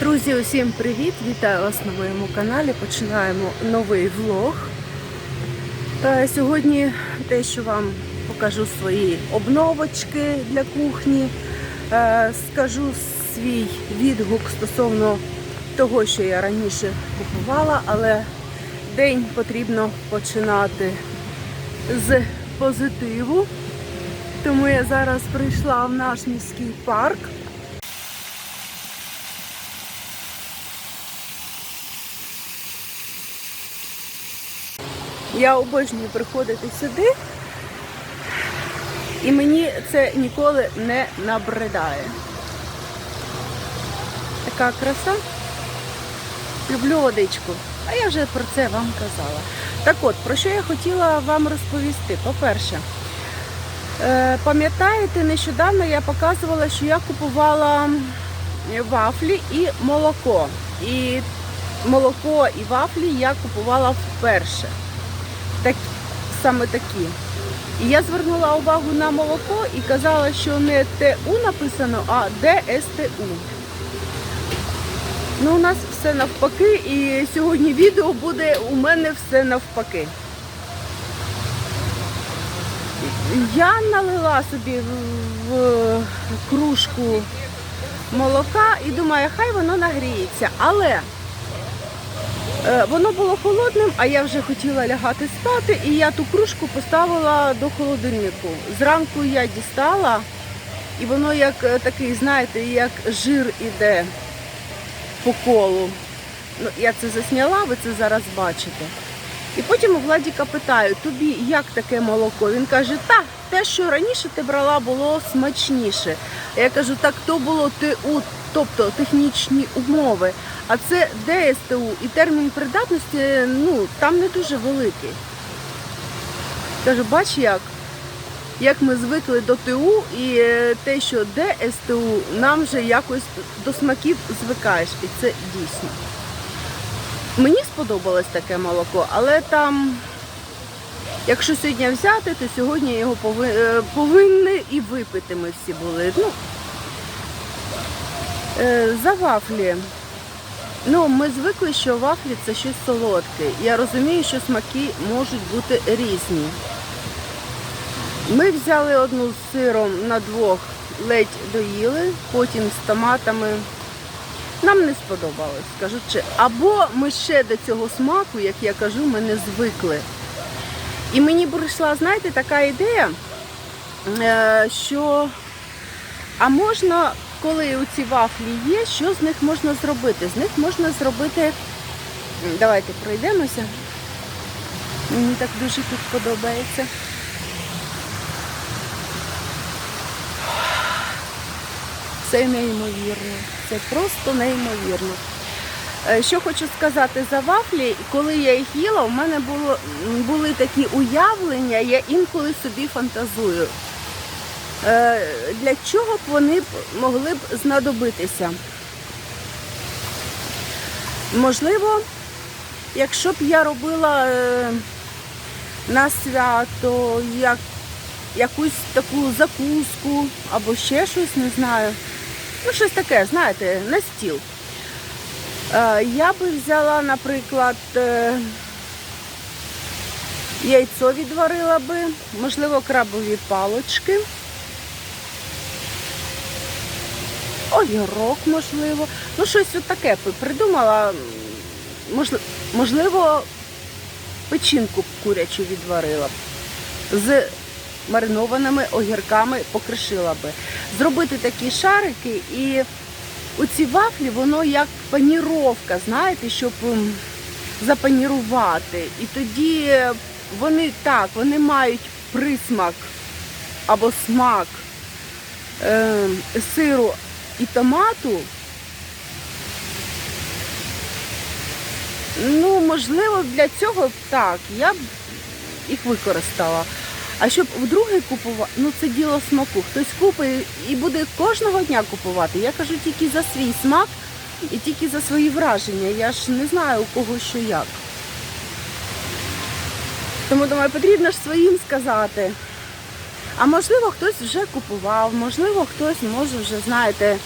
Друзі, усім привіт! Вітаю вас на моєму каналі. Починаємо новий влог. Е, Сьогодні те, що вам покажу свої обновочки для кухні. Е, Скажу свій відгук стосовно того, що я раніше купувала, але день потрібно починати з позитиву. Тому я зараз прийшла в наш міський парк. Я обожнюю приходити сюди, і мені це ніколи не набридає. Така краса. Люблю водичку. А я вже про це вам казала. Так от, про що я хотіла вам розповісти? По-перше, е, пам'ятаєте, нещодавно я показувала, що я купувала вафлі і молоко. І молоко і вафлі я купувала вперше так, саме такі. І я звернула увагу на молоко і казала, що не ТУ написано, а ДСТУ. Ну, у нас все навпаки, і сьогодні відео буде у мене все навпаки. Я налила собі в, кружку молока і думаю, хай воно нагріється. Але Воно було холодним, а я вже хотіла лягати спати, і я ту кружку поставила до холодильнику. Зранку я дістала, і воно як е, такий, знаєте, як жир іде по колу. Ну, Я це засняла, ви це зараз бачите. І потім у Владіка питаю, тобі як таке молоко? Він каже, та, те, що раніше ти брала, було смачніше. Я кажу, так то було ТУ, тобто технічні умови. А це ДСТУ і термін придатності ну, там не дуже великий. Кажу, бач як? Як ми звикли до ТУ і е, те, що ДСТУ, нам вже якось до смаків звикаєш. І це дійсно. Мені сподобалось таке молоко, але там, якщо сьогодні взяти, то сьогодні його е, повинні і випити ми всі були. Ну, за вафлі. Ну, ми звикли, що вафлі це щось солодке. Я розумію, що смаки можуть бути різні. Ми взяли одну з сиром на двох, ледь доїли, потім з томатами. Нам не сподобалось, скажу чи. Або ми ще до цього смаку, як я кажу, ми не звикли. І мені прийшла, знаєте, така ідея, е, що а можна, коли у ці вафлі є, що з них можна зробити? З них можна зробити. Давайте пройдемося. Мені так дуже тут подобається. Це неймовірно. Це просто неймовірно. Е, Що хочу сказати за вафлі, коли я їх їла, у мене було, були такі уявлення, я інколи собі фантазую. Е, Для чого б вони могли б знадобитися? Можливо, якщо б я робила е, на свято як, якусь таку закуску або ще щось, не знаю. Ну, щось таке, знаєте, на стіл. Е, Я би взяла, наприклад, яйцо відварила би, можливо, крабові палочки. Огірок, можливо. Ну, щось от таке придумала. Можливо, печінку курячу відварила б. З маринованими огірками покришила би. Зробити такі шарики і оці вафлі, воно як паніровка, знаєте, щоб запанірувати. І тоді вони так, вони мають присмак або смак е, сиру і томату. Ну, можливо, для цього так, я б їх використала. А щоб вдруге купувати, ну це діло смаку. Хтось купить і буде кожного дня купувати. Я кажу тільки за свій смак і тільки за свої враження. Я ж не знаю у кого що як. Тому думаю, потрібно ж своїм сказати. А можливо, хтось вже купував, можливо, хтось може вже, знаєте,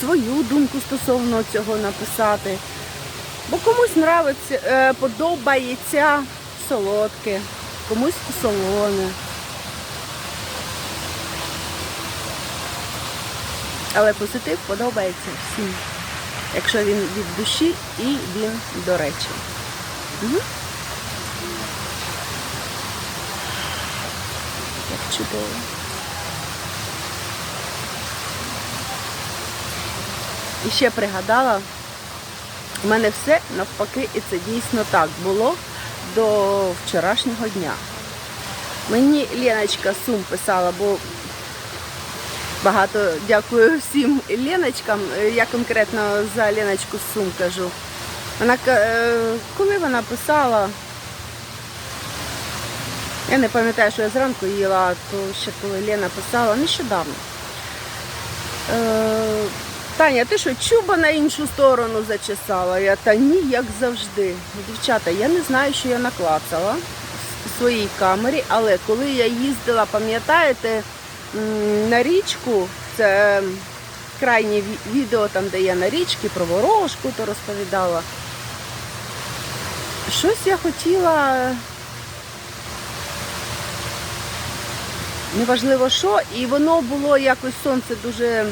свою думку стосовно цього написати. Бо комусь нравиться, е, подобається солодке, комусь солоне. Але позитив подобається всім, якщо він від душі і він до речі. Угу. Чудово. І ще пригадала, у мене все навпаки, і це дійсно так було до вчорашнього дня. Мені Леночка Сум писала, бо багато дякую всім Леночкам. Я конкретно за Леночку Сум кажу. Вона е, коли вона писала, я не пам'ятаю, що я зранку їла, то ще коли Лена писала, нещодавно. Е, Таня, ти що, чуба на іншу сторону зачесала? Я та ні, як завжди. Дівчата, я не знаю, що я наклацала в своїй камері, але коли я їздила, пам'ятаєте, на річку, це крайнє відео, там, де я на річці про ворожку то розповідала. Щось я хотіла. Неважливо що, і воно було якось сонце дуже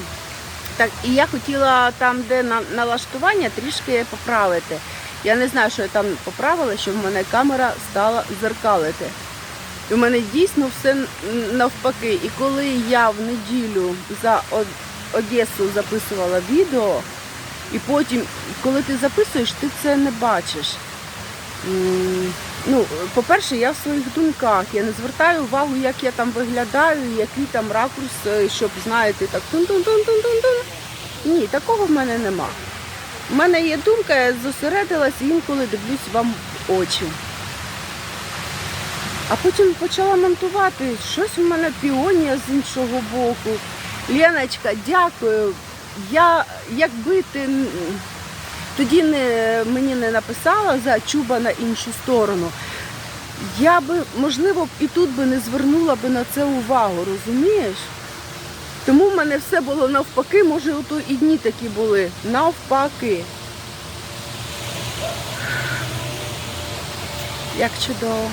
так, і я хотіла там, де на, налаштування, трішки поправити. Я не знаю, що я там поправила, що в мене камера стала зеркалити. І в мене дійсно все навпаки. І коли я в неділю за Одесу записувала відео, і потім, коли ти записуєш, ти це не бачиш. Ну, по-перше, я в своїх думках. Я не звертаю увагу, як я там виглядаю, який там ракурс, е, щоб, знаєте, так тун-тун-тун-тун-тун-тун. Ні, такого в мене нема. У мене є думка, я зосередилась інколи дивлюсь вам в очі. А потім почала монтувати. Щось у мене піонія з іншого боку. Леночка, дякую. Я, якби ти тоді не, мені не написала за чуба на іншу сторону, я би, можливо, і тут би не звернула би на це увагу, розумієш? Тому в мене все було навпаки, може, ото і дні такі були. Навпаки. Як чудово.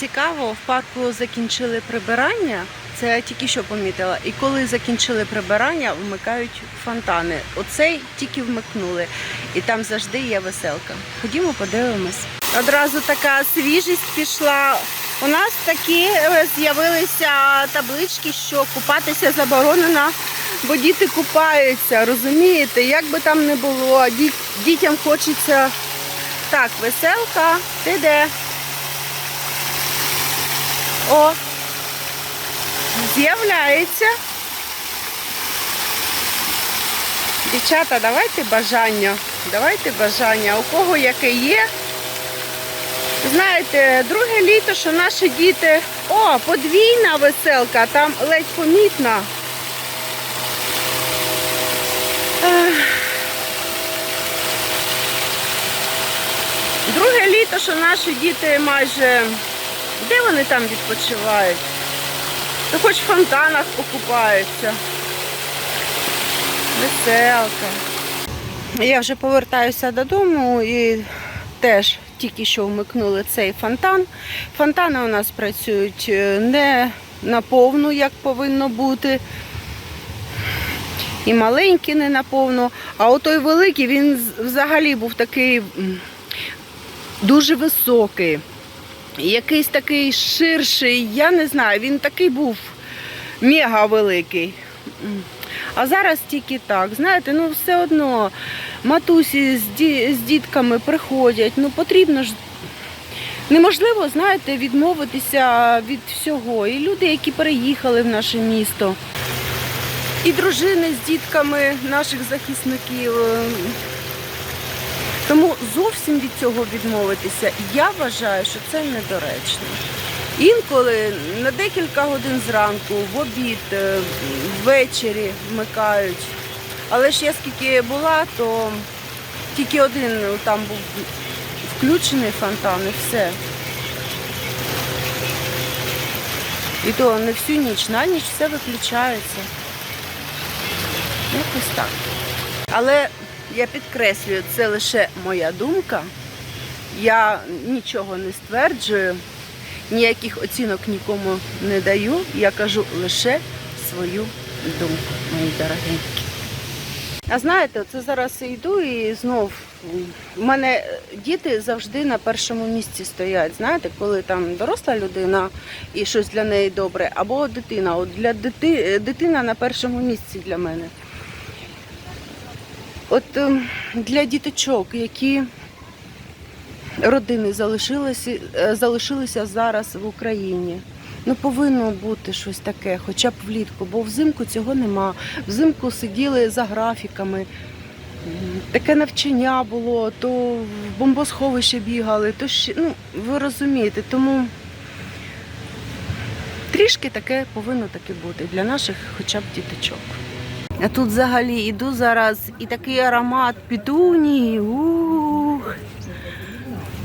Цікаво, в парку закінчили прибирання. Це я тільки що помітила. І коли закінчили прибирання, вмикають фонтани. Оцей тільки вмикнули. І там завжди є веселка. Ходімо, подивимось. Одразу така свіжість пішла. У нас такі е, з'явилися таблички, що купатися заборонено, бо діти купаються. Розумієте, як би там не було, дітям хочеться. Так, веселка, ти де? О, з'являється. Дівчата, давайте бажання. Давайте бажання. У кого яке є. Знаєте, друге літо, що наші діти. О, подвійна веселка, там ледь помітна. Друге літо, що наші діти майже. Де вони там відпочивають? Хоч в фонтанах покупаються. Веселка. Я вже повертаюся додому і теж тільки що вмикнули цей фонтан. Фонтани у нас працюють е, не на повну, як повинно бути. І маленькі не на повну. А отой великий, він взагалі був такий дуже високий якийсь такий ширший, я не знаю, він такий був мега великий. А зараз тільки так. Знаєте, ну все одно матусі з, ді, з дітками приходять, ну потрібно ж. Неможливо, знаєте, відмовитися від всього. І люди, які переїхали в наше місто, і дружини з дітками наших захисників. Тому зовсім від цього відмовитися, я вважаю, що це недоречно. Інколи на декілька годин зранку, в обід, е, ввечері вмикають. Але ж я скільки була, то тільки один там був включений фонтан і все. І то не всю ніч, на ніч все виключається. Якось так. Але я підкреслюю, це лише моя думка. Я нічого не стверджую, ніяких оцінок нікому не даю. Я кажу лише свою думку, мої дорогенькі. А знаєте, це зараз йду і знов. У мене діти завжди на першому місці стоять. Знаєте, коли там доросла людина і щось для неї добре, або дитина. От для дити, дитина на першому місці для мене. От ем, для діточок, які родини залишилися, е, залишилися зараз в Україні. Ну, повинно бути щось таке, хоча б влітку, бо взимку цього нема. Взимку сиділи за графіками. Таке навчання було, то в бомбосховище бігали, то ще, ну, ви розумієте, тому трішки таке повинно таки бути для наших хоча б діточок. А тут взагалі іду зараз і такий аромат пітунії. Ух,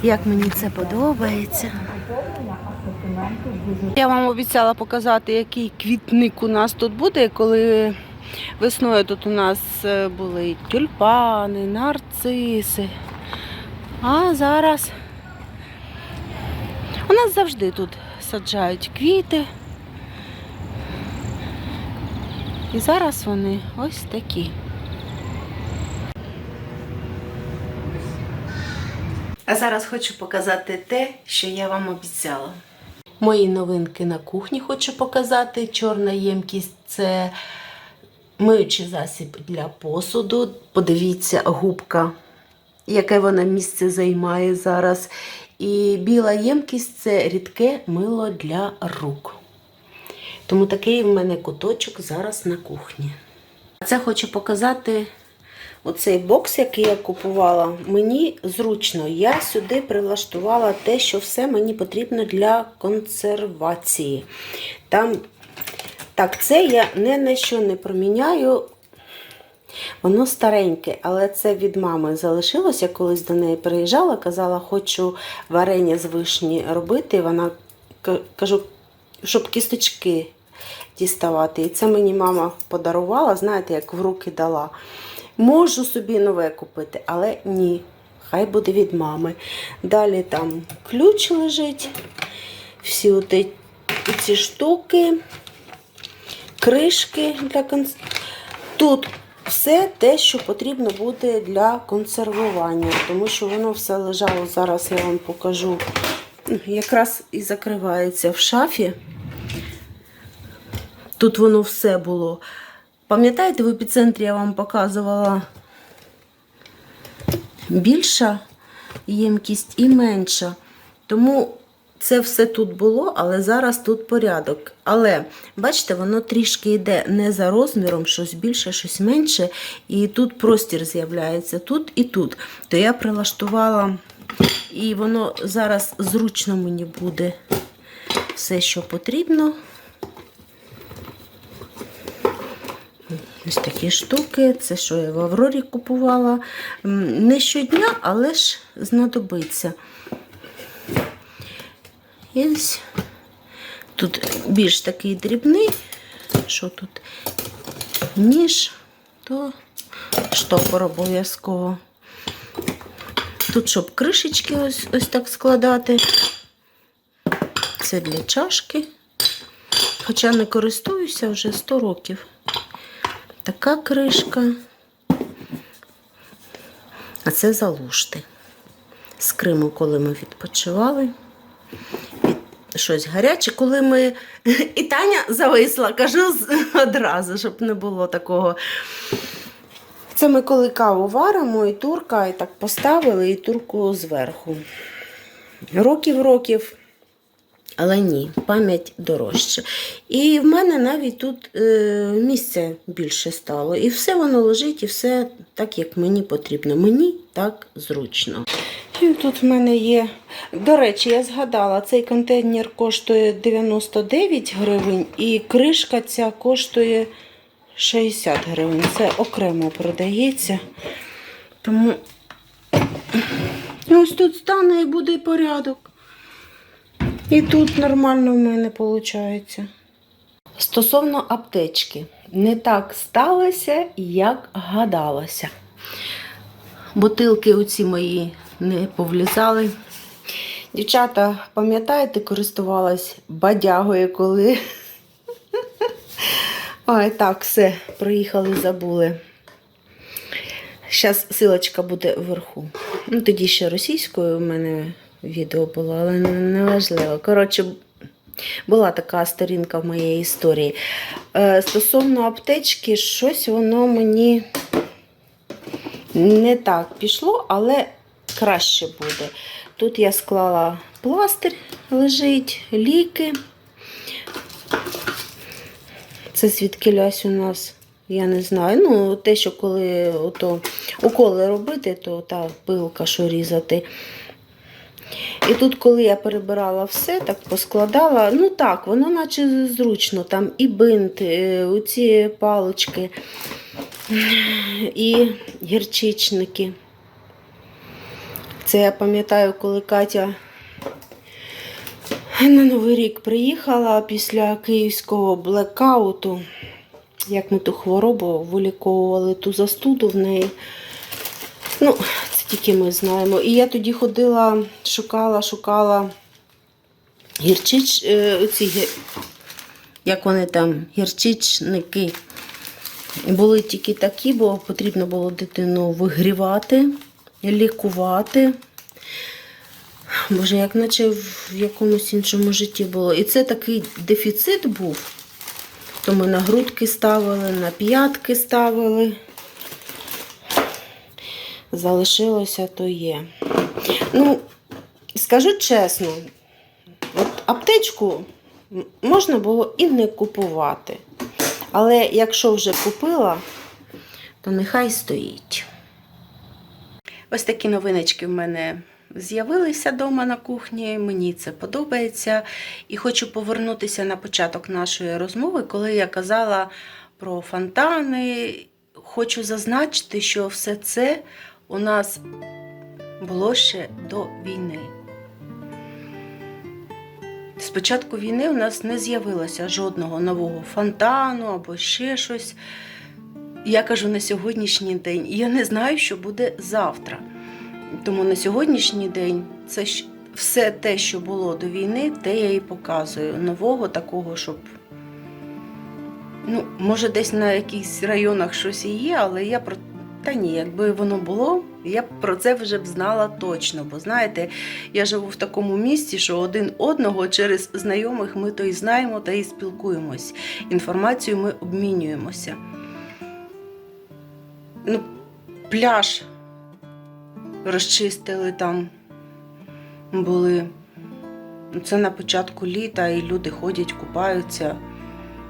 як мені це подобається. Я вам обіцяла показати, який квітник у нас тут буде, коли весною тут у нас е, були тюльпани, нарциси. А зараз у нас завжди тут саджають квіти. І зараз вони ось такі. А зараз хочу показати те, що я вам обіцяла. Мої новинки на кухні хочу показати. Чорна ємкість це миючий засіб для посуду. Подивіться, губка, яке вона місце займає зараз. І біла ємкість це рідке мило для рук. Тому такий в мене куточок зараз на кухні. Це хочу показати оцей бокс, який я купувала. Мені зручно. Я сюди прилаштувала те, що все мені потрібно для консервації. Там, так, це я не на що не проміняю. Воно стареньке, але це від мами залишилось. Я колись до неї приїжджала, казала, хочу варення з вишні робити. І вона кажу, щоб кісточки діставати. І це мені мама подарувала, знаєте, як в руки дала. Можу собі нове купити, але ні. Хай буде від мами. Далі там ключ лежить, всі оті, ці штуки, кришки для конс... Тут все те, що потрібно буде для консервування, тому що воно все лежало. Зараз я вам покажу. Якраз і закривається в шафі. Тут воно все було. Пам'ятаєте, в епіцентрі я вам показувала більша ємкість і менша. Тому це все тут було, але зараз тут порядок. Але, бачите, воно трішки йде не за розміром, щось більше, щось менше. І тут простір з'являється, тут і тут. То я прилаштувала, і воно зараз зручно мені буде все, що потрібно. Ось такі штуки, це що я в Аврорі купувала. Не щодня, але ж знадобиться. І ось тут більш такий дрібний. Що тут? Ніж, то штопор обов'язково. Тут, щоб кришечки ось, ось так складати. Це для чашки. Хоча не користуюся вже 100 років. Така кришка. А це залушти. З Криму, коли ми відпочивали. І щось гаряче, коли ми. І Таня зависла, кажу одразу, щоб не було такого. Це ми коли каву варимо, і турка, і так поставили, і турку зверху. Років років. Але ні, пам'ять дорожча. І в мене навіть тут е, місця більше стало. І все воно лежить, і все так, як мені потрібно. Мені так зручно. І тут в мене є. До речі, я згадала, цей контейнер коштує 99 гривень, і кришка ця коштує 60 гривень. Це окремо продається. Тому І ось тут стане і буде порядок. І тут нормально в мене виходить. Стосовно аптечки, не так сталося, як гадалося. Бутилки оці мої не повлізали. Дівчата, пам'ятаєте, користувалась бадягою, коли. Ой, так, все, приїхали, забули. Зараз силочка буде вверху. Ну, тоді ще російською в мене відео було, але неважливо. Коротше, була така сторінка в моєї історії. Е, стосовно аптечки, щось воно мені не так пішло, але краще буде. Тут я склала пластир, лежить, ліки. Це звідки лясь у нас, я не знаю. Ну, те, що коли ото уколи робити, то та пилка, що різати. І тут, коли я перебирала все, так поскладала, ну так, воно наче зручно, там і бинт, і оці палочки, і гірчичники. Це я пам'ятаю, коли Катя на Новий рік приїхала після київського блекауту, як ми ту хворобу виліковували, ту застуду в неї. Ну, тільки ми знаємо. І я тоді ходила, шукала, шукала гірчич, е, оці, як вони там, гірчичники. Були тільки такі, бо потрібно було дитину вигрівати, лікувати. Боже, як наче в якомусь іншому житті було. І це такий дефіцит був. То ми на грудки ставили, на п'ятки ставили. Залишилося, то є. Ну, скажу чесно, от аптечку можна було і не купувати. Але якщо вже купила, то нехай стоїть. Ось такі новиночки в мене з'явилися вдома на кухні. Мені це подобається. І хочу повернутися на початок нашої розмови, коли я казала про фонтани. Хочу зазначити, що все це у нас було ще до війни. З початку війни у нас не з'явилося жодного нового фонтану або ще щось. Я кажу на сьогоднішній день. І я не знаю, що буде завтра. Тому на сьогоднішній день це все те, що було до війни, те я і показую. Нового такого, щоб. Ну, може, десь на якихось районах щось і є, але я про. Та ні, якби воно було, я б про це вже б знала точно. Бо знаєте, я живу в такому місці, що один одного через знайомих ми то й знаємо, та й спілкуємось. Інформацію ми обмінюємося. Ну, пляж розчистили там були. Ну, Це на початку літа, і люди ходять, купаються,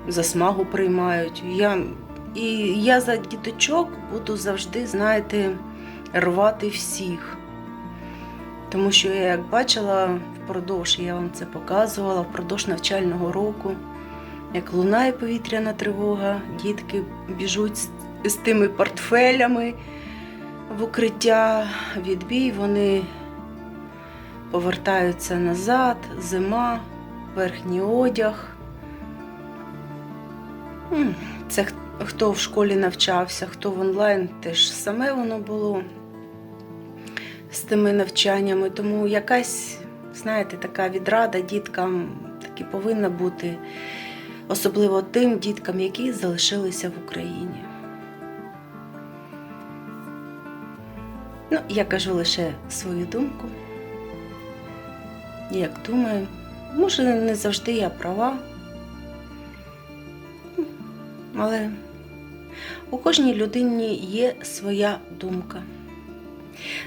засмагу приймають. Я, і я за діточок буду завжди, знаєте, рвати всіх. Тому що я як бачила впродовж, я вам це показувала, впродовж навчального року, як лунає повітряна тривога, дітки біжуть з, тими портфелями в укриття, відбій, вони повертаються назад, зима, верхній одяг. Це хто в школі навчався, хто в онлайн, теж саме воно було з тими навчаннями. Тому якась, знаєте, така відрада діткам таки повинна бути, особливо тим діткам, які залишилися в Україні. Ну, я кажу лише свою думку. Як думаю, може, не завжди я права, але у кожній людині є своя думка.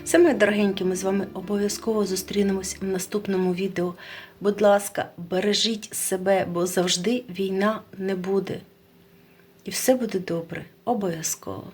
Все, мої дорогенькі, ми з вами обов'язково зустрінемось в наступному відео. Будь ласка, бережіть себе, бо завжди війна не буде. І все буде добре, обов'язково.